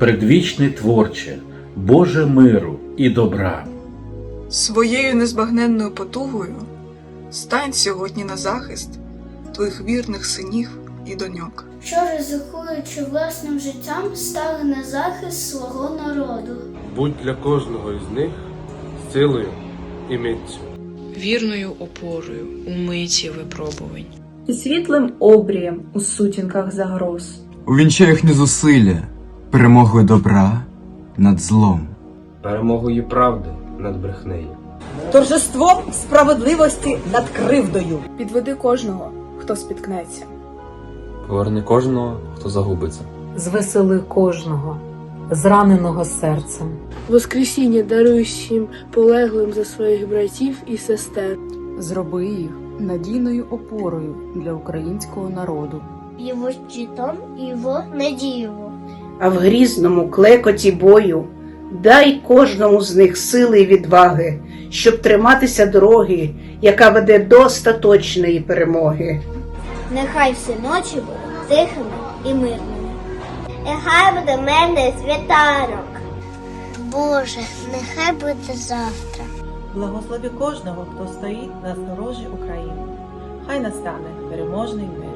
предвічний творче, Боже миру і добра. Своєю незбагненною потугою стань сьогодні на захист твоїх вірних синів і доньок. що ризикуючи власним життям, стали на захист свого народу. Будь для кожного із них силою і миттю. вірною опорою у миті випробувань. і світлим обрієм у сутінках загроз. Увінчай їхні зусилля перемогою добра над злом. Перемогою правди над брехнею. торжеством справедливості над кривдою. Підведи кожного, хто спіткнеться. Поверни кожного, хто загубиться. звесели кожного, зраненого серцем. Воскресіння даруй всім полеглим за своїх братів і сестер. Зроби їх надійною опорою для українського народу. Його щитом, його надією. А в грізному клекоті бою дай кожному з них сили і відваги, щоб триматися дороги, яка веде до остаточної перемоги. Нехай всі ночі будуть тихими і мирними. Нехай буде мене світанок. Боже, нехай буде завтра. Благослови кожного, хто стоїть на сторожі України. Хай настане переможний мир.